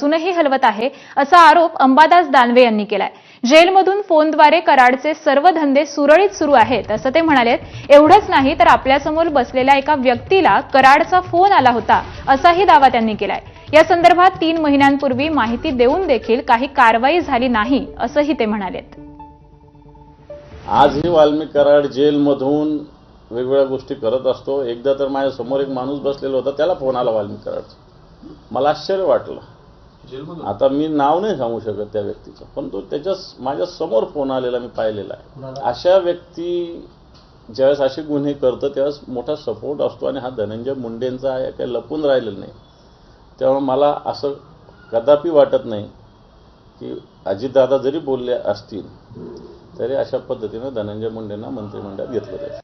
अजूनही हलवत आहे असा आरोप अंबादास दानवे यांनी केलाय. जेलमधून फोनद्वारे कराडचे सर्व धंदे सुरळीत सुरू आहेत असं ते म्हणालेत. एवढंच नाही तर आपल्यासमोर बसलेल्या एका व्यक्तीला कराडचा फोन आला होता असाही दावा त्यांनी केलाय. या संदर्भात तीन महिन्यांपूर्वी माहिती देऊन देखील काही कारवाई झाली नाही असंही ते म्हणालेत. आजही वाल्मिक कराड जेलमधून वेगवेगळ्या गोष्टी करत असतो. एकदा तर माझ्यासमोर एक माणूस बसलेला होता त्याला फोन आला वाल्मिक कराडचा. मला आश्चर्य वाटलं. आता मी नाव नाही सांगू शकत त्या व्यक्तीचं पण तो त्याच्या माझ्यासमोर फोन आलेला मी पाहिलेला आहे. अशा व्यक्ती ज्यावेळेस असे गुन्हे करतं त्यावेळेस मोठा सपोर्ट असतो आणि हा धनंजय मुंडेंचा आहे काही लपून राहिलेलं नाही. त्यामुळे मला असं कदापि वाटत नाही की अजितदादा जरी बोलले असतील तरी अशा पद्धतीनं धनंजय मुंडेंना मंत्रिमंडळात घेतलं जाईल.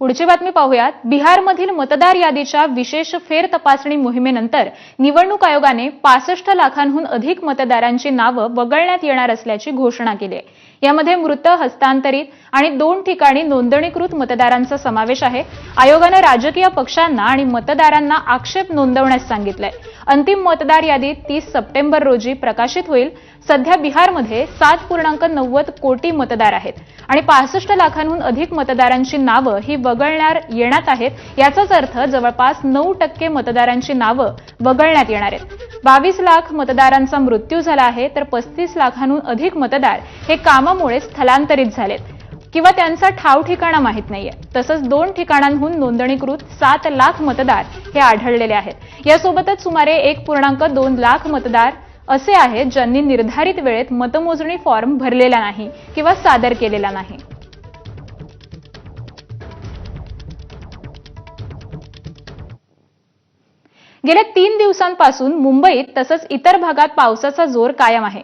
पुढची बातमी पाहूयात. बिहारमधील मतदार यादीच्या विशेष फेर तपासणी मोहिमेनंतर निवडणूक आयोगाने पासष्ट लाखांहून अधिक मतदारांची नावं वगळण्यात येणार असल्याची घोषणा केली आहे. यामध्ये मृत हस्तांतरित आणि दोन ठिकाणी नोंदणीकृत मतदारांचा समावेश आहे. आयोगानं राजकीय पक्षांना आणि मतदारांना आक्षेप नोंदवण्यास सांगितलंय. अंतिम मतदार यादी तीस सप्टेंबर रोजी प्रकाशित होईल. सध्या बिहारमध्ये सात पूर्णांक नव्वद कोटी मतदार आहेत आणि पासष्ट लाखांहून अधिक मतदारांची नावं ही वगळण्यात येण्यात आहेत. याचाच अर्थ जवळपास नऊ टक्के मतदारांची नावं वगळण्यात येणार आहेत. बावीस लाख मतदारांचा मृत्यू झाला आहे तर पस्तीस लाखांहून अधिक मतदार हे कामामुळे स्थलांतरित झालेत. किंवा त्यांचा ठाव ठिकाणा माहीत नाहीये. तसंच दोन ठिकाणांहून नोंदणीकृत सात लाख मतदार हे आढळलेले आहेत. यासोबतच सुमारे एक पूर्णांक दोन लाख मतदार असे आहेत ज्यांनी निर्धारित वेळेत मतमोजणी फॉर्म भरलेला नाही किंवा सादर केलेला नाही. गेल्या तीन दिवसांपासून मुंबईत तसंच इतर भागात पावसाचा जोर कायम आहे.